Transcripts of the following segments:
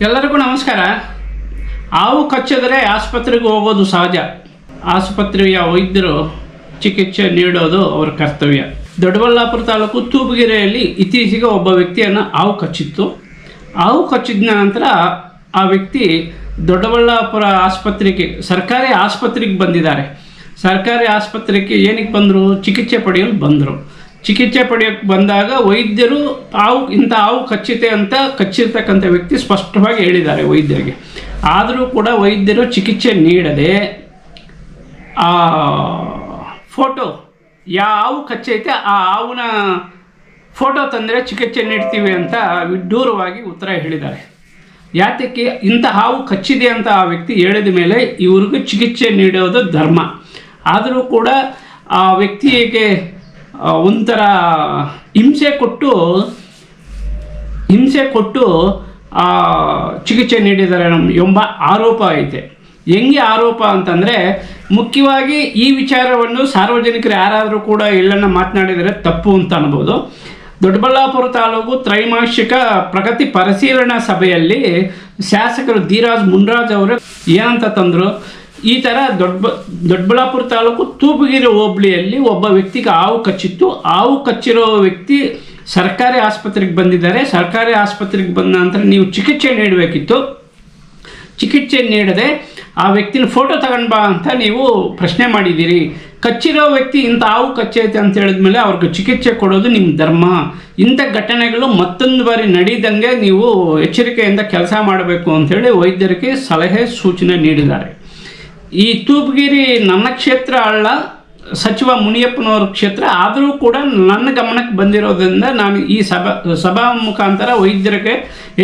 ಎಲ್ಲರಿಗೂ ನಮಸ್ಕಾರ. ಹಾವು ಕಚ್ಚಿದರೆ ಆಸ್ಪತ್ರೆಗೆ ಹೋಗೋದು ಸಹಜ. ಆಸ್ಪತ್ರೆಯ ವೈದ್ಯರು ಚಿಕಿತ್ಸೆ ನೀಡೋದು ಅವರ ಕರ್ತವ್ಯ. ದೊಡ್ಡಬಳ್ಳಾಪುರ ತಾಲೂಕು ತೂಬುಗೆರೆಯಲ್ಲಿ ಇತ್ತೀಚೆಗೆ ಒಬ್ಬ ವ್ಯಕ್ತಿಯನ್ನು ಹಾವು ಕಚ್ಚಿತ್ತು. ಹಾವು ಕಚ್ಚಿದ ನಂತರ ಆ ವ್ಯಕ್ತಿ ದೊಡ್ಡಬಳ್ಳಾಪುರ ಆಸ್ಪತ್ರೆಗೆ, ಸರ್ಕಾರಿ ಆಸ್ಪತ್ರೆಗೆ ಬಂದಿದ್ದಾರೆ. ಸರ್ಕಾರಿ ಆಸ್ಪತ್ರೆಗೆ ಏನಕ್ಕೆ ಬಂದರು? ಚಿಕಿತ್ಸೆ ಪಡೆಯಲು ಬಂದರು. ಚಿಕಿತ್ಸೆ ಪಡೆಯೋಕ್ಕೆ ಬಂದಾಗ ವೈದ್ಯರು ಹಾವು, ಇಂಥ ಹಾವು ಕಚ್ಚಿತೆ ಅಂತ ಕಚ್ಚಿರ್ತಕ್ಕಂಥ ವ್ಯಕ್ತಿ ಸ್ಪಷ್ಟವಾಗಿ ಹೇಳಿದ್ದಾರೆ ವೈದ್ಯರಿಗೆ. ಆದರೂ ಕೂಡ ವೈದ್ಯರು ಚಿಕಿತ್ಸೆ ನೀಡದೆ, ಆ, ಫೋಟೋ ಯಾವ ಹಾವು ಕಚ್ಚೈತೆ, ಆ ಹಾವಿನ ಫೋಟೋ ತಂದರೆ ಚಿಕಿತ್ಸೆ ನೀಡ್ತೀವಿ ಅಂತ ವಿಡ್ಡೂರವಾಗಿ ಉತ್ತರ ಹೇಳಿದ್ದಾರೆ. ಯಾತಕ್ಕೆ ಇಂಥ ಹಾವು ಕಚ್ಚಿದೆ ಅಂತ ಆ ವ್ಯಕ್ತಿ ಹೇಳಿದ ಮೇಲೆ ಇವ್ರಿಗೂ ಚಿಕಿತ್ಸೆ ನೀಡೋದು ಧರ್ಮ. ಆದರೂ ಕೂಡ ಆ ವ್ಯಕ್ತಿಗೆ ಒಂಥರ ಹಿಂಸೆ ಕೊಟ್ಟು ಹಿಂಸೆ ಕೊಟ್ಟು ಚಿಕಿತ್ಸೆ ನೀಡಿದ್ದಾರೆ ನಮ್ಮ ಎಂಬ ಆರೋಪ ಐತೆ. ಹೆಂಗೆ ಆರೋಪ ಅಂತಂದರೆ, ಮುಖ್ಯವಾಗಿ ಈ ವಿಚಾರವನ್ನು ಸಾರ್ವಜನಿಕರು ಯಾರಾದರೂ ಕೂಡ ಎಲ್ಲನ್ನ ಮಾತನಾಡಿದರೆ ತಪ್ಪು ಅಂತ ಅನ್ಬೋದು. ದೊಡ್ಡಬಳ್ಳಾಪುರ ತಾಲೂಕು ತ್ರೈಮಾಸಿಕ ಪ್ರಗತಿ ಪರಿಶೀಲನಾ ಸಭೆಯಲ್ಲಿ ಶಾಸಕರು ಧೀರಾಜ್ ಮುನ್ರಾಜ್ ಅವರು ಏನಂತ ತಂದರು? ಈ ಥರ ದೊಡ್ಡ ದೊಡ್ಡಬಳ್ಳಾಪುರ ತಾಲೂಕು ತೂಪುಗಿರಿ ಹೋಬಳಿಯಲ್ಲಿ ಒಬ್ಬ ವ್ಯಕ್ತಿಗೆ ಹಾವು ಕಚ್ಚಿತ್ತು. ಹಾವು ಕಚ್ಚಿರೋ ವ್ಯಕ್ತಿ ಸರ್ಕಾರಿ ಆಸ್ಪತ್ರೆಗೆ ಬಂದಿದ್ದಾರೆ. ಸರ್ಕಾರಿ ಆಸ್ಪತ್ರೆಗೆ ಬಂದ ನಂತರ ನೀವು ಚಿಕಿತ್ಸೆ ನೀಡಬೇಕಿತ್ತು. ಚಿಕಿತ್ಸೆ ನೀಡದೆ ಆ ವ್ಯಕ್ತಿನ ಫೋಟೋ ತಗೊಂಡು ಬಾ ಅಂತ ನೀವು ಪ್ರಶ್ನೆ ಮಾಡಿದ್ದೀರಿ. ಕಚ್ಚಿರೋ ವ್ಯಕ್ತಿ ಇಂಥ ಹಾವು ಕಚ್ಚೈತೆ ಅಂತ ಹೇಳಿದ್ಮೇಲೆ ಅವ್ರಿಗೆ ಚಿಕಿತ್ಸೆ ಕೊಡೋದು ನಿಮ್ಮ ಧರ್ಮ. ಇಂಥ ಘಟನೆಗಳು ಮತ್ತೊಂದು ಬಾರಿ ನಡೀದಂಗೆ ನೀವು ಎಚ್ಚರಿಕೆಯಿಂದ ಕೆಲಸ ಮಾಡಬೇಕು ಅಂಥೇಳಿ ವೈದ್ಯರಿಗೆ ಸಲಹೆ ಸೂಚನೆ ನೀಡಿದ್ದಾರೆ. ಈ ತೂಪಗಿರಿ ನನ್ನ ಕ್ಷೇತ್ರ ಅಲ್ಲ, ಸಚಿವ ಮುನಿಯಪ್ಪನವ್ರ ಕ್ಷೇತ್ರ. ಆದರೂ ಕೂಡ ನನ್ನ ಗಮನಕ್ಕೆ ಬಂದಿರೋದ್ರಿಂದ ನಾನು ಈ ಸಭಾ ಸಭಾ ಮುಖಾಂತರ ವೈದ್ಯರಿಗೆ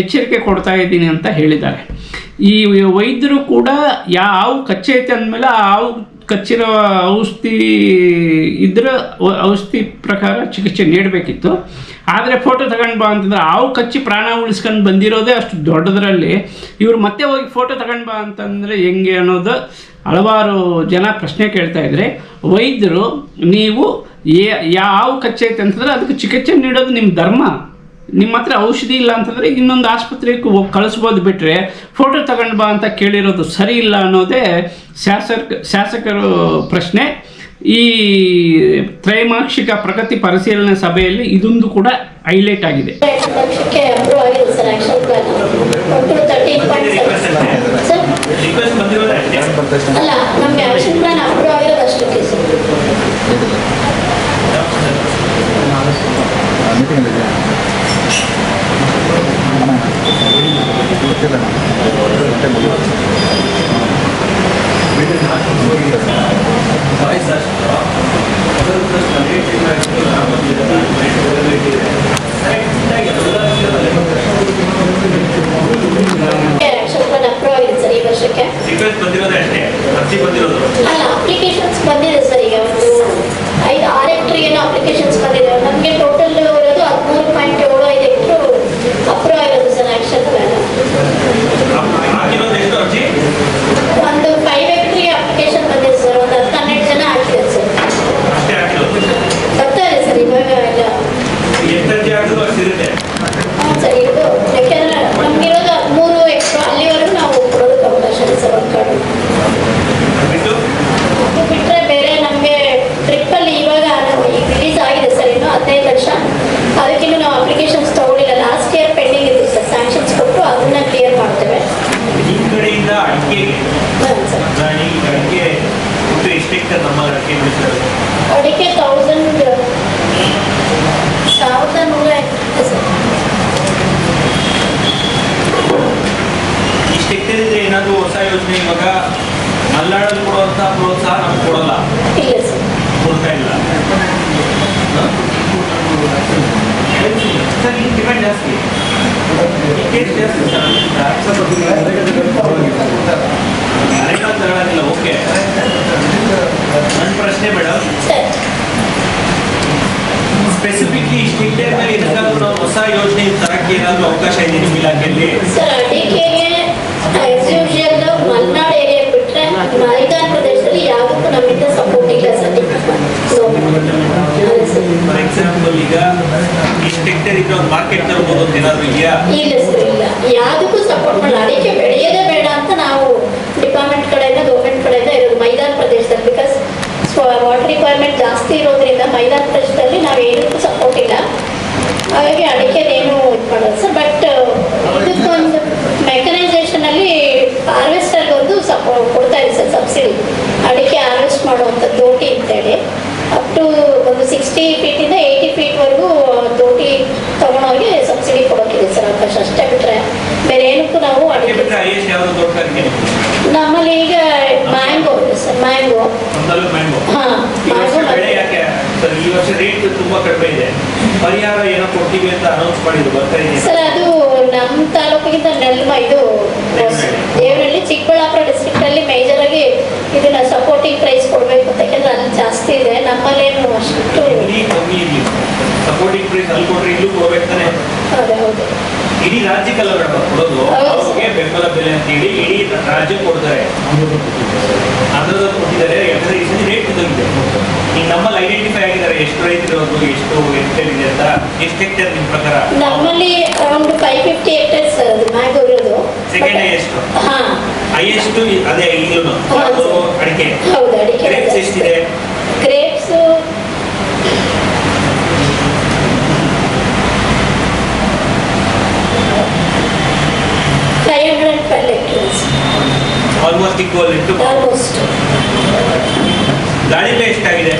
ಎಚ್ಚರಿಕೆ ಕೊಡ್ತಾ ಇದ್ದೀನಿ ಅಂತ ಹೇಳಿದ್ದಾರೆ. ಈ ವೈದ್ಯರು ಕೂಡ ಯಾವ ಕಚ್ಚೈತೆ ಅಂದಮೇಲೆ ಆ ಹಾವು ಕಚ್ಚಿರೋ ಔಷಧಿ ಇದ್ರೆ ಔಷಧಿ ಪ್ರಕಾರ ಚಿಕಿತ್ಸೆ ನೀಡಬೇಕಿತ್ತು. ಆದರೆ ಫೋಟೋ ತಗೊಂಡು ಬಾ ಅಂತಂದ್ರೆ ಹಾವು ಕಚ್ಚಿ ಪ್ರಾಣ ಉಳಿಸ್ಕೊಂಡು ಬಂದಿರೋದೇ ಅಷ್ಟು ದೊಡ್ಡದರಲ್ಲಿ. ಇವ್ರು ಮತ್ತೆ ಹೋಗಿ ಫೋಟೋ ತಗೊಂಡು ಬಾ ಅಂತಂದರೆ ಹೆಂಗೆ ಅನ್ನೋದು ಹಲವಾರು ಜನ ಪ್ರಶ್ನೆ ಕೇಳ್ತಾ ಇದ್ರೆ ವೈದ್ಯರು ನೀವು ಯಾವ ಕಚ್ಚೈತೆ ಅಂತಂದ್ರೆ ಅದಕ್ಕೆ ಚಿಕಿತ್ಸೆ ನೀಡೋದು ನಿಮ್ಮ ಧರ್ಮ ನಿಮ್ಮ ಹತ್ರ ಔಷಧಿ ಇಲ್ಲ ಅಂತಂದರೆ ಇನ್ನೊಂದು ಆಸ್ಪತ್ರೆಗೆ ಕಳಿಸ್ಬೋದು ಬಿಟ್ಟರೆ ಫೋಟೋ ತಗೊಂಡು ಬಾ ಅಂತ ಕೇಳಿರೋದು ಸರಿ ಇಲ್ಲ ಅನ್ನೋದೇ ಶಾಸಕ ಶಾಸಕರು ಪ್ರಶ್ನೆ ಈ ತ್ರೈಮಾಕ್ಷಿಕ ಪ್ರಗತಿ ಪರಿಶೀಲನೆ ಸಭೆಯಲ್ಲಿ ಇದೊಂದು ಕೂಡ ಹೈಲೈಟ್ ಆಗಿದೆ ಬಂದಿರೋದೇ ಅಷ್ಟೇ ಅಲ್ಲ ನಮಗೆ ಆಕ್ಷನ್ ಪ್ಲಾನ್ ಅಪ್ರೂವ್ ಆಗಿರೋದು ಅಷ್ಟಕ್ಕೆ ಸರ್ ಆಕ್ಷನ್ ಯೋಜನೆ ತರಕ್ಕೆ ಅವಕಾಶ ಇದೆ ನಿಮ್ಮ ಇಲಾಖೆಯಲ್ಲಿ? ಸರ್ ಅಡಿಕೆಗೆ ಆಸ್ ಯೂಶುವಲ್ ಮಲೆನಾಡು ಏರಿಯಾ ಬಿಟ್ಟರೆ ಮೈದಾನ ಪ್ರದೇಶದಲ್ಲಿ ಯಾವುದಕ್ಕೂ ನಮ್ಮಿಂದ ಸಪೋರ್ಟ್ ಇಲ್ಲ ಸರ್. ಫಾರ್ ಎಕ್ಸಾಂಪಲ್ ಈಗ ಎಷ್ಟು ಹೆಕ್ಟೇರ್ ಮಾರ್ಕೆಟ್ ತರ್ಬೋದು ಅಂತ ಇಲ್ಲ ಸರ್ ಇಲ್ಲ. ಯಾವುದಕ್ಕೂ ಸಪೋರ್ಟ್ ಮಾಡಲ್ಲ. ಅಡಿಕೆ ಬೆಳೆಯೋದೇ ಬೇಡ ಅಂತ ನಾವು ಡಿಪಾರ್ಟ್ಮೆಂಟ್ ಕಡೆಯಿಂದ ಗೌರ್ಮೆಂಟ್ ಕಡೆಯಿಂದ ಇರೋದು ಮೈದಾನ ಪ್ರದೇಶದಲ್ಲಿ. ಬಿಕಾಸ್ ವಾಟರ್ ರಿಕ್ವೈರ್ಮೆಂಟ್ ಜಾಸ್ತಿ ಇರೋದ್ರಿಂದ ಮೈದಾನ ಪ್ರದೇಶದಲ್ಲಿ ನಾವು ಏನಕ್ಕೂ ಸಪೋರ್ಟ್ ಇಲ್ಲ. ಹಾಗಾಗಿ ಅಡಿಕೆನೇನು ಇದು ಮಾಡೋದು ಸರ್. ಬಟ್ ಇದಕ್ಕೊಂದು ಹಾರ್ವೆಸ್ಟರ್ ಹಾರ್ವೆಸ್ಟರ್ಗೊಂದು ಸಪೋ ಕೊಡ್ತಾ ಇದೆ ಸರ್ ಸಬ್ಸಿಡಿ ಅಡಿಕೆ ಹಾರ್ವೆಸ್ಟ್ ಮಾಡುವಂಥ ದೋಟಿ ಅಂತೇಳಿ. ಅಪ್ ಟು ಒಂದು ಸಿಕ್ಸ್ಟಿ ಫೀಟಿಂದ ಏಯ್ಟಿ ಫೀಟ್ವರೆಗೂ ದೋಟಿ ತಗೊಂಡೋಗಿ ಸಬ್ಸಿಡಿ ಕೊಡೋಕ್ಕಿದೆ ಸರ್ ಅವಕಾಶ. ಅಷ್ಟೇ ಬಿಟ್ಟರೆ ಬೇರೆ ಏನಕ್ಕೂ ನಾವು ಅಡಿಕೆ ನಮ್ಮಲ್ಲಿ ಈಗ ಮ್ಯಾಂಗೋ ಇದೆ ಸರ್ ಮ್ಯಾಂಗೋ ಹಾಂ ಮ್ಯಾಂಗೋ ವರ್ಷ ರೇಟ್ ತುಂಬಾ ಕಡಿಮೆ ಇದೆ. ಪರಿಹಾರ ಏನೋ ಕೊಡ್ತೀವಿ ಅಂತ ಅನೌನ್ಸ್ ಮಾಡಿದ್ರು ಬರ್ತಾ ಇದೆ ಸರ್ ಅದು ನಮ್ಮ ತಾಲೂಕಿಗಿಂತ ನೆಲ್ಮ ಇದು ದೇವರಲ್ಲಿ ಚಿಕ್ಕಬಳ್ಳಾಪುರ ಡಿಸ್ಟ್ರಿಕ್ಟ್ ಅಲ್ಲಿ ಮೇಜರ್ ಆಗಿ ಇದನ್ನ ಸಪೋರ್ಟಿಂಗ್ ಪ್ರೈಸ್ ಕೊಡ್ಬೇಕು ಅಂತ ಯಾಕಂದ್ರೆ ಅಲ್ಲಿ ಜಾಸ್ತಿ ಇದೆ. ನಮ್ಮಲ್ಲೇನು ಅಷ್ಟು ಇಲ್ಲಿ ಕಮ್ಮಿ ಇರ್ಲಿ. ಸಪೋರ್ಟಿಂಗ್ ಪ್ರೈಸ್ ಅಲ್ಲಿ ಕೊಟ್ರೆ ಇಲ್ಲೂ ಕೊಡ್ಬೇಕು ತಾನೆ. ಹೌದು ಹೌದು. ಇಡೀ ರಾಜ್ಯಕ್ಕಲ್ಲ ಮೇಡಮ್ ಕೊಡೋದು. ಅವ್ರಿಗೆ ಬೆಂಬಲ ಬೆಲೆ ಅಂತ ಹೇಳಿ ಇಡೀ ರಾಜ್ಯ ಕೊಡ್ತಾರೆ. ಅದರ ಕೊಟ್ಟಿದ್ದಾರೆ. ಯಾಕಂದ್ರೆ ಈ ಸಲ ರೇಟ್ ಬಂದಿದೆ ಈಗ ನಮ್ಮಲ್ಲಿ ಐಡೆಂಟಿಫೈ ಆಗಿದ್ದಾರೆ. ಎಷ್ಟು ರೈತರು ಎಷ್ಟು ಹೆಕ್ಟೇರ್ ಇದೆ ಅಂತ ಎಷ್ಟು ಹೆಕ್ಟೇರ್ ನಿಮ್ಮ ಪ್ರಕಾರ? ನಮ್ಮಲ್ಲಿ around five fifty hectares sir mango ಇರೋದು ಸೆಕೆಂಡ್ ಹೈಯೆಸ್ಟ್ ಹಾ. ಹೈಯೆಸ್ಟ್ ಅದೇ ಈಗಲೂ. ಅಡಿಕೆ. ಹೌದು ಅಡಿಕೆ ಗ್ರೇಪ್ಸ್ ಎಷ್ಟಿದೆ? Grapes five hundred twelve hectares almost equal ಇಟ್ಟು ಆಲ್ಮೋಸ್ಟ್ ದಾಳಿಂಬೆ ಎಷ್ಟಾಗಿದೆ?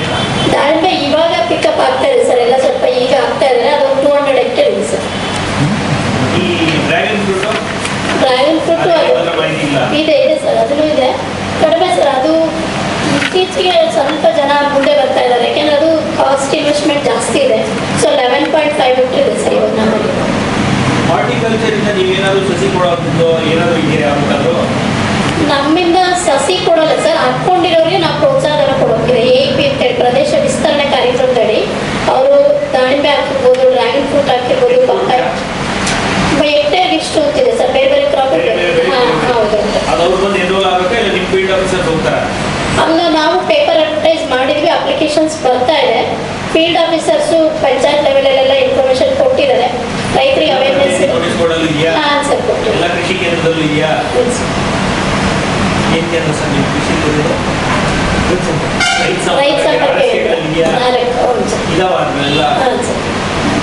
ದಾಳಿಂಬೆ ಇವಾಗ ಪಿಕಪ್ ಆಗ್ತಾ ಇದೆ ಸರ್. ಎಲ್ಲ ಸ್ವಲ್ಪ ಈಗ ಆಗ್ತಾ ಇದ್ರೆ ಅದು ಟೂ ಹಂಡ್ರೆಡ್ ಹೆಕ್ಟೇರ್ ಇದೆ ಸರ್. ಈ ಡ್ರ್ಯಾಗನ್ ಫ್ರೂಟ್ ಡ್ರ್ಯಾಗನ್ ಫ್ರೂಟ್ ಇದೆ ಇದೆ ಸರ್. ಅದನ್ನು ಇದೆ. ಕಡಿಮೆ ಸರ್. ಅದು ಇತ್ತೀಚೆಗೆ ಸ್ವಲ್ಪ ಜನ ಮುಂದೆ ಬರ್ತಾ ಇದ್ದಾರೆ. ಯಾಕೆಂದ್ರೆ ಅದು ಕಾಸ್ಟ್ ಇನ್ವೆಸ್ಟ್ಮೆಂಟ್ ಜಾಸ್ತಿ ಇದೆ. ಸೊ ಲೆವೆನ್ ಪಾಯಿಂಟ್ ಫೈವ್ ಇದೆ ಸರ್ ಇವಾಗ ನಮ್ಮಲ್ಲಿ. ಹಾರ್ಟಿಕಲ್ಚರ್ ಇಂದ ನೀವೇನಾದ್ರು ಸಸಿ ಕೊಡೋದು ಏನಾದ್ರು ಇದೆಯಾ ಯಾವ್ದಾದ್ರು ನಮ್ಮಿಂದ ಸಸಿ ಕೊಡಲ್ಲ ಸರ್. ಹಾಕೊಂಡಿರೋರಿಗೆ ನಾವು ಪ್ರೋತ್ಸಾಹನ ಕೊಡೋಕ್ಕಿದೆ. ಎ ಪಿ ಅಂತೇಳಿ ಪ್ರದೇಶ ವಿಸ್ತರಣೆ ಕಾರ್ಯಕ್ರಮದಡಿ ಅವರು ದಾಳಿಂಬೆ ಹಾಕಿರ್ಬೋದು ಡ್ರ್ಯಾಗನ್ ಫ್ರೂಟ್ ಹಾಕಿರ್ಬೋದು ಹೆಕ್ಟೇರ್ಗೆ ಇಷ್ಟು ಅಂತಿದೆ ಸರ್. ಬೇರೆ ಬೇರೆ ಕ್ರಾಪ್ ಹೌದು. ನಾವು ಪೇಪರ್ ಅಡ್ವರ್ಟೈಸ್ ಮಾಡಿದ್ವಿ ಅಪ್ಲಿಕೇಶನ್ಸ್ ಬರ್ತಾ ಇದೆ. ಫೀಲ್ಡ್ ಆಫೀಸರ್ಸು ಪಂಚಾಯತ್ ಲೆವೆಲಲ್ಲೆಲ್ಲ ಇನ್ಫಾರ್ಮೇಶನ್ ಕೊಟ್ಟಿದ್ದಾರೆ. ರೈತರಿಗೆ ಅವೇರ್ನೆಸ್ ಹಾಂ ಸರ್ ಕೊಟ್ಟಿದ್ದಾರೆ ಎಲ್ಲ ಕೃಷಿ ಕೇಂದ್ರದಲ್ಲೂ ಇದೆಯಾ ಏನ್ ಸರ್ ನೀವು ಕೃಷಿ ರೈತ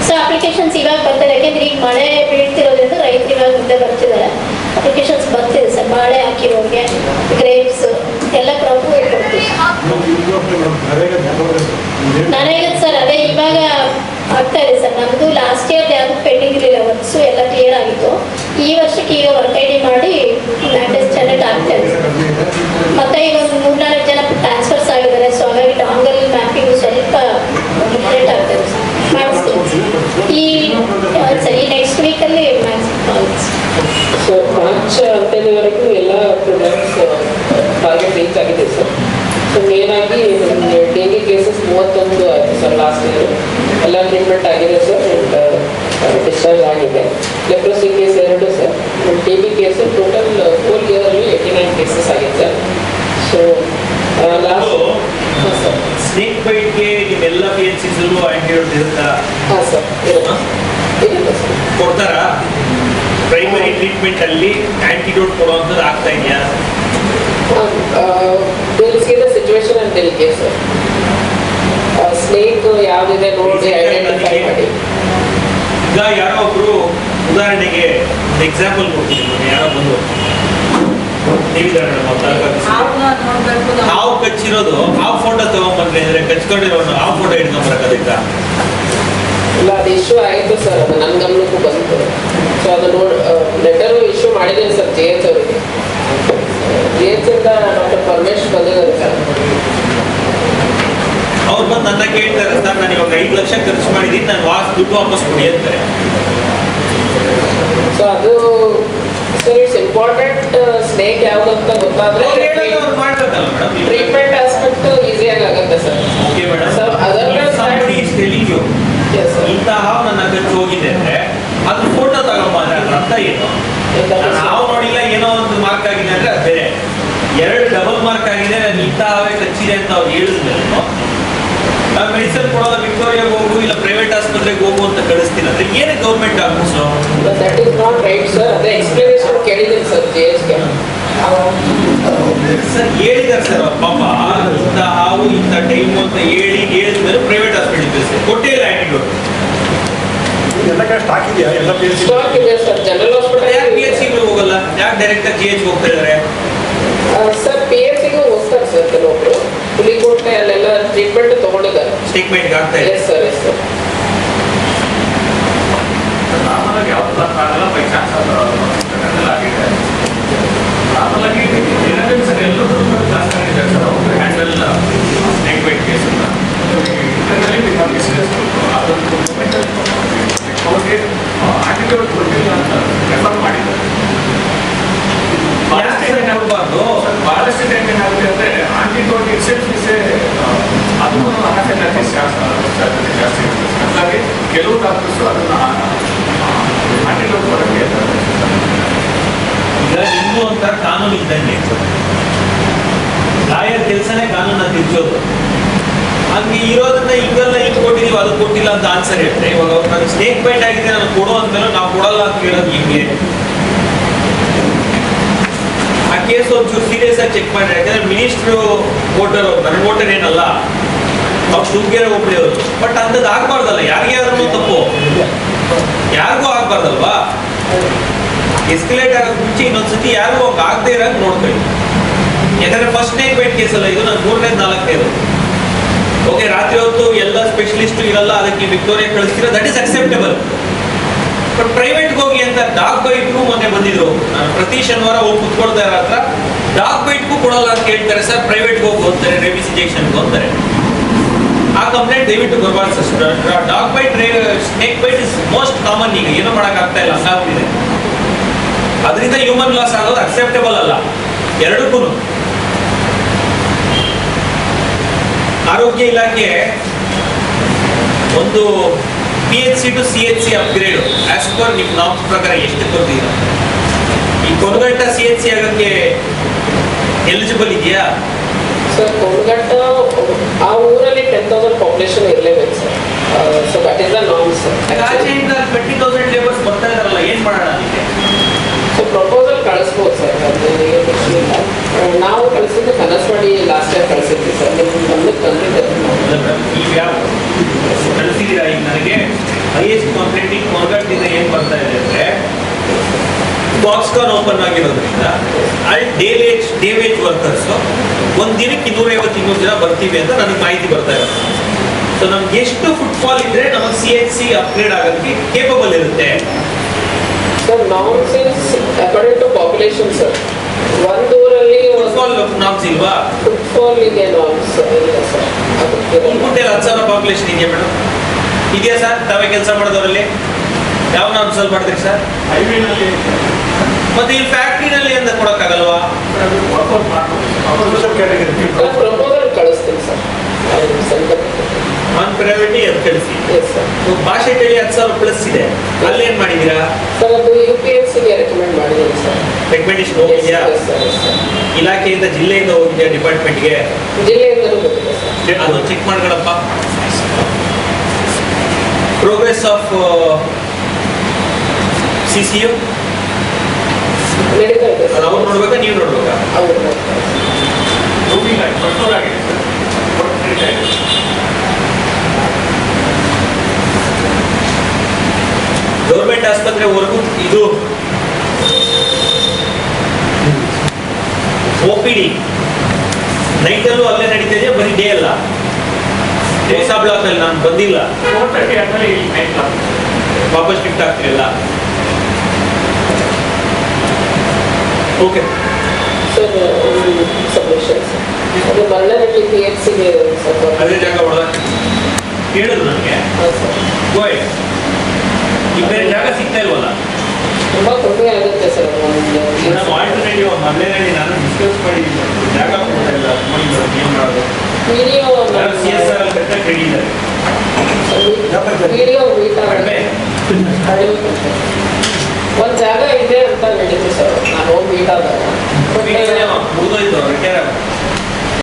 ಸೊ ಅಪ್ಲಿಕೇಶನ್ಸ್ ಇವಾಗ ಬರ್ತಾರೆ ಯಾಕೆಂದ್ರೆ ಈಗ ಮಳೆ ಬೀಳ್ತಿರೋದ್ರಿಂದ ರೈತರು ಇವಾಗ ಮುಂದೆ ಬರ್ತಿದ್ದಾರೆ. ಅಪ್ಲಿಕೇಶನ್ಸ್ ಬರ್ತಿದೆ ಸರ್. ಬಾಳೆ ಹಾಕಿರೋರಿಗೆ ಗ್ರೇಪ್ಸ್ ಎಲ್ಲ ಕ್ರಾಪ್ ಕೊಡ್ತೀವಿ. ನನಗೆ ಸರ್, ಅದೇ ಇವಾಗ ಆಗ್ತಾ ಇದೆ ಸರ್. ನಮ್ಮದು ಲಾಸ್ಟ್ ಇಯರ್ ಯಾವ್ದು ಪೆಂಡಿಂಗ್ ಇರಲಿಲ್ಲ. ವರ್ಕ್ಸು ಎಲ್ಲ ಕ್ಲಿಯರ್ ಆಗಿತ್ತು. ಈ ವರ್ಷಕ್ಕೆ ಈಗ ವರ್ಕ್ ಐ ಡಿ ಮಾಡಿ ಲ್ಯಾಂಡಸ್ ಜನರೇಟ್ ಆಗ್ತಾ ಮತ್ತೆ ಈಗ ಒಂದು ಮೂರ್ನಾಲ್ಕು ಜನ ಟ್ರಾನ್ಸ್ಫರ್ಸ್ ಆಗಿದ್ದಾರೆ. ಸೊ ಹಾಗಾಗಿ ಡಾಂಗಲ್ ಮ್ಯಾಪಿಂಗ್ ಸ್ವಲ್ಪ ಲೇಟ್ ಆಗ್ತಾ ಇದೆ. ಈ, ಸರಿ ನೆಕ್ಸ್ಟ್ ವೀಕಲ್ಲಿ ಮ್ಯಾಕ್ಸಿಮಮ್ ಸೊ ಮಾರ್ಚ್ ಹದಿನೈದವರೆಗೂ ಎಲ್ಲ ಪ್ರಾಡಕ್ಟ್ಸ್ ಟಾರ್ಗೆಟ್ ರೀಚ್ ಆಗಿದೆ ಸರ್ ಸೊ ಆಗಿ ಡೆಂಗಿ ಕೇಸಸ್ ಮೂವತ್ತೊಂದು ಆಯಿತು ಸರ್ ಲಾಸ್ಟ್ ಇಯರ್ ಎಲ್ಲ ಟ್ರೀಟ್ಮೆಂಟ್ ಆಗಿದೆ ಸರ್ ಡಿಸ್ಚಾರ್ಜ್ ಆಗಿದೆ. ಲೆಪ್ರೋಸಿ ಕೇಸ್ ಎರಡು sir T B case eighty nine cases sir so last ಹಾಂ ಸರ್ ಸ್ನೇಕ್ ಬೈಟ್ಗೆ ನಿಮ್ಮೆಲ್ಲ ಪಿ ಎಚ್ ಸಿಗಳು ಆಂಟಿಡೋಟ್ ಇರುತ್ತಾ? ಹಾಂ ಸರ್ ಇರುತ್ತಾ? ಇರುತ್ತೆ ಸರ್ ಕೊಡ್ತಾರಾ? ಪ್ರೈಮರಿ ಟ್ರೀಟ್ಮೆಂಟ್ ಅಲ್ಲಿ ಆಂಟಿಡೋಟ್ ಕೊಡುವಂಥದ್ದು ಆಗ್ತಾ ಇದೆಯಾ? ಸಿಚುವೇಶನ್ ಅಂತ ಹೇಳಿಕೆ ಸರ್ ಸ್ನೇಕ್ ಯಾವ್ದಿದೆ ನೋಡಿ ಐಡೆಂಟಿಫೈ ಮಾಡಿ. ಈಗ ಯಾರೋ ಒಬ್ರು ಉದಾಹರಣೆಗೆ ಎಕ್ಸಾಂಪಲ್ ಕೊಡ್ತೀನಿ ಯಾರೋ ಬಂದು. ಹಾವು ಕಚ್ಚಿರೋದು ಹಾವು ಫೋಟೋ ತಗೊಂಡ್ಬಂದ್ರೆ ಅಂದ್ರೆ ಕಚ್ಕೊಂಡಿರೋನು ಹಾವು ಫೋಟೋ ಹಿಡ್ಕೊಂಬರಕ್ಕಾಗತ್ತಾ ಇಲ್ಲ ಅದು ಇಶ್ಯೂ ಆಯಿತು ಸರ್ ಅದು ನನ್ನ ಗಮನಕ್ಕೂ ಬಂತು. ಸೊ ಅದು ನೋಡಿ ಲೆಟರು ಇಶ್ಯೂ ಮಾಡಿದ್ದೀನಿ ಸರ್ ಜೆ ಎಚ್ ಅವರಿಗೆ. ಜೆ ಎಚ್ ಇಂದ ಡಾಕ್ಟರ್ ಪರಮೇಶ್ ಬಂದಿದ್ದಾರೆ ಸರ್ ಅವ್ರು ಬಂದು ನನ್ನ ಕೇಳ್ತಾರೆ ಸರ್ ನಾನು ಇವಾಗ ಐದು ಲಕ್ಷ ಖರ್ಚು ಮಾಡಿದ್ದೀನಿ ನಾನು ವಾಸ್ ದುಡ್ಡು ವಾಪಸ್ ಕೊಡಿ ಅಂತಾರೆ. ಸೊ ಅದು ಸರ್ ಇಟ್ಸ್ ಇಂಪಾರ್ಟೆಂಟ್ ಸ್ನೇಕ್ ಯಾವ್ದು ಅಂತ ಗೊತ್ತಾದ್ರೆ ಟ್ರೀಟ್ಮೆಂಟ್ ಆಸ್ಪೆಕ್ಟ್ ಈಸಿ ಆಗುತ್ತೆ sir. Okay madam. Sir other than is is telling yes ಇಂತಹ ನನ್ನ ಖರ್ಚು ಹೋಗಿದೆ ಅಂದ್ರೆ ಅದು ಫೋಟೋ ತಗೊಂಬ ಅಂದ್ರೆ ಅದ್ರ ಅರ್ಥ ಏನು? ನಾವು ನೋಡಿಲ್ಲ ಏನೋ ಒಂದು ಮಾರ್ಕ್ ಆಗಿದೆ ಅಂದ್ರೆ ಅದು ಬೇರೆ. ಎರಡು ಡಬಲ್ ಮಾರ್ಕ್ ಆಗಿದೆ ನಾನು ಇಂಥ ಹಾವೇ ಕಚ್ಚಿದೆ ಅಂತ ಅವ್ರು ಹೇಳಿದ್ಮೇಲೆ ನಾನು ಮೆಡಿಸಿನ್ ಕೊಡೋದ ವಿಕ್ಟೋರಿಯಾಗೆ ಹೋಗು ಇಲ್ಲ ಪ್ರೈವೇಟ್ ಆಸ್ಪತ್ರೆಗೆ ಹೋಗು ಅಂತ ಕಳಿಸ್ತೀನಿ. ಅಂದ್ರೆ ಏನೇ government sir that is not right sir ಅದೇ ಎಕ್ಸ್ಪ್ಲನೇಷನ್ ಕೇಳಿದ್ದೀನಿ ಸರ್ ಜೆ ಕೆ ಸರ್ ಹೇಳಿದ್ದಾರೆ ಸರ್ ಪಾಪ. ಇಂಥ ಹಾವು ಇಂಥ ಟೈಮು ಅಂತ ಹೇಳಿ ಹೇಳಿದ್ಮೇಲೆ ಪ್ರೈವೇಟ್ ಹಾಸ್ಪಿಟಲ್ ಕಳಿಸ್ತಾರೆ ಕೊಟ್ಟೇ ಇಲ್ಲ ಆಂಟಿಡೋಟ್ ಎಲ್ಲ ಕಡೆ ಸ್ಟಾಕ್ ಇದೆಯಾ? ಎಲ್ಲ ಪಿ ಎಚ್ ಸ್ಟಾಕ್ ಇದೆ ಸರ್ ಜನರಲ್ ಯಾಕೆ ಪಿ ಎಚ್ ಹಾಸ್ಪಿಟಲ್ ಸಿಗಳು ಹೋಗಲ್ಲ? ಯಾಕೆ ಡೈರೆಕ್ಟಾಗಿ ಜಿ ಎಚ್ ಹೋಗ್ತಾ ಇದ್ದಾರೆ ಸರ್ ಹೋಗ್ತಾರೆ ಸರ್ ಕೆಲವೊಬ್ರು ಹುಲಿಕೋಟೆ ಅಲ್ಲೆಲ್ಲ ಟ್ರೀಟ್ಮೆಂಟ್ ತಗೊಂಡಿದ್ದಾರೆ. ಸ್ಟೇಟ್ಮೆಂಟ್ ಆಗ್ತಾ ಇದೆ. ಎಸ್ ಸರ್ ಎಸ್ ಸರ್ ನಾರ್ಮಲಾಗಿ ಯಾವ್ದು ಆಗಲ್ಲ ಬೈ ಚಾನ್ಸ್ ಆಗಿದೆ. ನಾರ್ಮಲಾಗಿ ಏನಾದ್ರೆ ಸರ್ ಎಲ್ಲರೂ ಕ್ಲಾಸ್ ಇದೆ ಸರ್ ಅವರು ಹ್ಯಾಂಡಲ್ ಸ್ನೇಕ್ ಬೈಟ್ ಕೇಸ್ ಅಂತ. ಇದರಲ್ಲಿ ನಮಗೆ ಸೀರಿಯಸ್ ಅದೊಂದು ಮೂಮೆಂಟ್ ಅವ್ರಿಗೆ ಆಂಟಿಬಯೋಟಿಕ್ ಕೊಟ್ಟಿಲ್ಲ ಅಂತ ರೆಫರ್ ಮಾಡಿದ್ದಾರೆ ಯಾಕೆ ಸರ್ ಕೊಡ್ಬಾರ್ದು? ಬಹಳಷ್ಟು ಟೈಮ್ ಏನಾಗುತ್ತೆ ಅಂದ್ರೆ ಆಂಟಿಬಯೋಟಿಕ್ ಇಟ್ಸೆಲ್ಫ್ ಇಸೆ ಅದು ಅನಾಫೆಲಾಕ್ಟಿಸ್ ಜಾಸ್ತಿ ಜಾಸ್ತಿ ಇರುತ್ತೆ ಹಾಗಾಗಿ ಕೆಲವು ಡಾಕ್ಟರ್ಸ್ ಅದನ್ನ ಆಂಟಿಬಯೋಟಿಕ್ ಹೊರಗೆ ಹೇಳ್ತಾರೆ ಈಗ ನಿಮ್ದು ಅಂತ ಕಾನೂನು ಇದ್ದಂಗೆ ಲಾಯರ್ ಕೆಲಸನೇ ಕಾನೂನ ತಿರ್ಚೋದು ಹಂಗೆ ಇರೋದನ್ನ ಹಿಂಗೆಲ್ಲ ಇದು ಕೊಟ್ಟಿದೀವಿ ಅದು ಕೊಟ್ಟಿಲ್ಲ ಅಂತ ಆನ್ಸರ್ ಹೇಳ್ತಾರೆ. ಇವಾಗ ನನಗೆ ಸ್ನೇಕ್ ಬೈಟ್ ಆಗಿದೆ ನಾನು ಕೊಡೋ ಅಂತ ನಾವು ಕೊಡಲ್ಲ ಅಂತ ಹೇಳೋದು ಹಿಂಗೆ. ಆ ಕೇಸ್ ಒಂಚೂರು ಸೀರಿಯಸ್ ಆಗಿ ಚೆಕ್ ಮಾಡಿ ಯಾಕಂದ್ರೆ ಮಿನಿಸ್ಟ್ರು ವೋಟರ್ ನನ್ನ ವೋಟರ್ ಏನಲ್ಲ, ಅವ್ರು ಸುಗ್ಗೇರ ಒಬ್ಬರೇ ಅವರು. ಬಟ್ ಅಂಥದ್ದು ಆಗ್ಬಾರ್ದಲ್ಲ, ಯಾರಿಗಾದ್ರೂ ತಪ್ಪು. ಯಾರಿಗೂ ಆಗ್ಬಾರ್ದಲ್ವಾ? ಎಸ್ಕಲೇಟ್ ಆಗೋದು ಮುಂಚೆ ಇನ್ನೊಂದ್ಸತಿ ಯಾರಿಗೂ ಹಂಗೆ ಆಗದೆ ಇರೋಂಗ್ ನೋಡ್ಕೊಳ್ಳಿ. ಯಾಕಂದ್ರೆ ಫಸ್ಟ್ ನೇಕ್ ವೈಟ್ ಕೇಸ್ ಅಲ್ಲ, ಇದು ನಾನು ಮೂರನೇ ನಾಲ್ಕನೇದು ಓಕೆ ರಾತ್ರಿ ಹೊತ್ತು ಎಲ್ಲ ಸ್ಪೆಷಲಿಸ್ಟ್ ಇರಲ್ಲ, ಅದಕ್ಕೆ Victoria ಕಳಿಸ್ತೀರ? That is acceptable but private ಹೋಗಿ ಅಂತ ಡಾಗ್ ಬೈಟ್ಗೂ ಮೊನ್ನೆ ಬಂದಿದ್ರು. ನಾನು ಪ್ರತಿ ಶನಿವಾರ ಹೋಗಿ ಕುತ್ಕೊಳ್ತಾ ಇರೋ ಹತ್ರ ಡಾಗ್ ಬೈಟ್ಗೂ ಕೊಡಲ್ಲ ಅಂತ ಹೇಳ್ತಾರೆ ಸರ್ ಪ್ರೈವೇಟ್ ಹೋಗಿ ಹೋಗ್ತಾರೆ ರೇಬಿಸ್ ಇಂಜೆಕ್ಷನ್ಗೆ ಹೋಗ್ತಾರೆ ಆ ಕಂಪ್ಲೇಂಟ್ ದಯವಿಟ್ಟು ಬರಬಾರ್ದು sir dog bite snake bite is most common ಈಗ. ಏನೂ ಮಾಡೋಕ್ಕಾಗ್ತಾ ಇಲ್ಲ ಹಂಗಾಗ್ತಿದೆ ಅದರಿಂದ ಹ್ಯೂಮನ್ ಲಾಸ್ ಆಗೋದು ಅಕ್ಸೆಪ್ಟೇಬಲ್ ಅಲ್ಲ. ಎರಡಕ್ಕೂ ಆರೋಗ್ಯ ಇಲಾಖೆ ಒಂದು P H C to C H C upgrade as per ನಿಮ್ಮ ನಾಮ್ಸ್ ಪ್ರಕಾರ ಎಷ್ಟು ಕೊಡ್ತೀರ? ಈ ಕೊರಗಟ್ಟ ಸಿ ಎಚ್ ಸಿ ಆಗಕ್ಕೆ ಎಲಿಜಿಬಲ್ ಇದೆಯಾ ಸರ್ ಕೊರಗಟ್ಟ ಆ ಊರಲ್ಲಿ ಟೆನ್ ತೌಸಂಡ್ ಪಾಪ್ಯುಲೇಷನ್ ಇರಲೇಬೇಕು sir so that is the sir ಆಚೆಯಿಂದ twenty thousand labours ಬರ್ತಾ ಇದಾರಲ್ಲ ಏನ್ ಮಾಡೋಣ ಸೊ ಪ್ರಪೋಸಲ್ ಕಳಿಸ್ಬೋದು ಸರ್ ಅದು ಏನು issue ಇಲ್ಲ And ನಾವು ಕಳಿಸಿದ್ದು ಕನಸವಾಡಿ ಲಾಸ್ಟ್ ಇಯರ್ ಕಳಿಸಿದ್ವಿ ಸರ್ ನಿಮ್ಮ ಗಮನಕ್ಕೆ ಬಂದಿದೆ ಈಗ ಕಳಿಸಿದ್ದೀರಾ ಈಗ ನನಗೆ ಹೈಯೆಸ್ಟ್ ಕಂಪ್ಲೇಂಟಿಂಗ್ ಕೊನಗಟ್ಟಿಂದ ಏನ್ ಬರ್ತಾ ಇದೆ ಅಂದ್ರೆ ಬಾಕ್ಸ್ಕಾನ್ ಓಪನ್ ಆಗಿರೋದ್ರಿಂದ ಅಲ್ಲಿ day wage day wage workers ಒಂದ್ ದಿನಕ್ಕೆ ಇನ್ನೂರೈವತ್ತು ಇನ್ನೂರು ಜನ ಬರ್ತೀವಿ ಅಂತ ನನಗೆ ಮಾಹಿತಿ ಬರ್ತಾ ಇರುತ್ತೆ ಸೊ ನಮ್ಗೆ ಎಷ್ಟು ಫುಟ್ಫಾಲ್ ಇದ್ರೆ ನಮಗೆ ಸಿ ಎಚ್ ಸಿ ಅಪ್ಗ್ರೇಡ್ ಆಗೋದಕ್ಕೆ ಕೇಪಬಲ್ ಇರುತ್ತೆ. Sir nonsense according to population sir ಒಂದು ಊರಲ್ಲಿ ಫುಟ್ಫಾಲ್ ನಾಮ್ಸ್ ಇಲ್ವಾ? ಫುಟ್ಫಾಲ್ ಇದೆ ನಾಮ್ಸ್ ಇಲ್ಲ ಸರ್ ಮುಂದೆ ಹತ್ತು ಸಾವಿರ ಪಾಪ್ಯುಲೇಷನ್ ಇದೆಯಾ ಮೇಡಮ್ ಇದೆಯಾ ಸರ್ ತಾವೇ ಕೆಲಸ ಮಾಡಿದವರಲ್ಲಿ ಯಾವ ನಾಮ್ಸ್ ಅಲ್ಲಿ ಮಾಡ್ತೀರಿ ಸರ್ ಹೈವೇನಲ್ಲಿ ಮತ್ತೆ ಇಲ್ಲಿ ಫ್ಯಾಕ್ಟ್ರಿನಲ್ಲಿ ಅಂತ ಕೊಡಕ್ಕಾಗಲ್ವಾ? ಸ್ಪೆಷಲ್ ಕ್ಯಾಟಗರಿ ಪ್ರಪೋಸಲ್ ಕಳಿಸ್ತೀನಿ ಸರ್ ನಾನ್ ಪ್ರೈವೇಟಿ ಅದು ಕಳಿಸಿ ಭಾಷೆ ಕೇಳಿ ಹತ್ತು ಸಾವಿರ ಪ್ಲಸ್ ಇದೆ. ಅಲ್ಲೇನ್ ಮಾಡಿದೀರಾ? ಸರ್ ಅದು ಯು ಪಿ ಎಸ್ ಸಿಗೆ ರೆಕಮೆಂಡ್ ಮಾಡಿದ್ದೀನಿ ಸರ್ ರೆಕಮೆಂಡೇಶನ್ ಹೋಗಿದ್ಯಾ ಇಲಾಖೆಯಿಂದ ಜಿಲ್ಲೆಯಿಂದ ಹೋಗಿದ್ಯಾ ಡಿಪಾರ್ಟ್ಮೆಂಟ್ಗೆ ಜಿಲ್ಲೆಯಿಂದಲೂ ಗೊತ್ತಿದೆ ಸರ್ ಅದನ್ನು check ಮಾಡ್ಕೊಳಪ್ಪ. Progress of C C U ಅದು ಅವ್ರು ನೋಡ್ಬೇಕಾ? ನೀವು ನೋಡ್ಬೇಕಾ? ಅವ್ರು ನೋಡ್ತಾರೆ. ರೂಮಿಂಗ್ ಆಗಿ ಕಂಟ್ರೋಲ್ ಆಗಿದೆ ಸರ್ ವರ್ಕ್ ನಡೀತಾ ಇದೆ ಗೌರ್ಮೆಂಟ್ ಆಸ್ಪತ್ರೆವರೆಗೂ ಇದು ಒ ಪಿ ಡಿ ನೈಟಲ್ಲೂ ಅಲ್ಲೇ ನಡೀತಿದೆಯಾ ಬರೀ ಡೇ ಅಲ್ಲ ಹೊಸ ಬ್ಲಾಕ್ ಅಲ್ಲಿ ನಾನು ಬಂದಿಲ್ಲ ಫೋರ್ ತರ್ಟಿ ಆದಮೇಲೆ ಇಲ್ಲಿ ನೈಟ್ ವಾಪಸ್ ಶಿಫ್ಟ್ ಆಗ್ತಿರಲ್ಲ. ಓಕೆ ಸರ್ ಸಬ್ಮಿಷನ್ ಅದು ಮರಳಹಳ್ಳಿ ಪಿ ಎಚ್ ಸಿಗೆ ಸರ್ ಅದೇ ಜಾಗ ಒಳಗೆ ಹೇಳಿದ್ರು ನನಗೆ. ಹಾಂ ಸರ್ ಗೋಯ್ ಈಗ ಬೇರೆ ಜಾಗ ಸಿಗ್ತಾ ಇಲ್ವಲ್ಲ? ತುಂಬ ತೊಂದರೆ ಆಗುತ್ತೆ ಸರ್ ಒಂದು ನಾವು ಆಲ್ಟರ್ನೇಟಿವ್ ಮೊದಲೇ ನಾನು ಡಿಸ್ಕಸ್ ಮಾಡಿದ್ದೀನಿ. ಜಾಗ ಕೊಡ್ತಾ ಇಲ್ಲ. ನೋಡಿದ್ರು ಏನು ಮಾಡೋದು? ವಿಡಿಯೋ ಸಿ ಎಸ್ ಆರ್ ಅಲ್ಲಿ ಕರೆಕ್ಟಾಗಿ ಹೇಳಿದ್ದಾರೆ ವಿಡಿಯೋ ಮೀಟ್ ಕಡಿಮೆ. ಒಂದು ಜಾಗ ಇಲ್ಲೇ ಇರ್ತಾರೆ ನಡೀತೀವಿ ಸರ್ ನಾನು ಹೋಗಿ ಮೀಟ್ ಆದಾಗ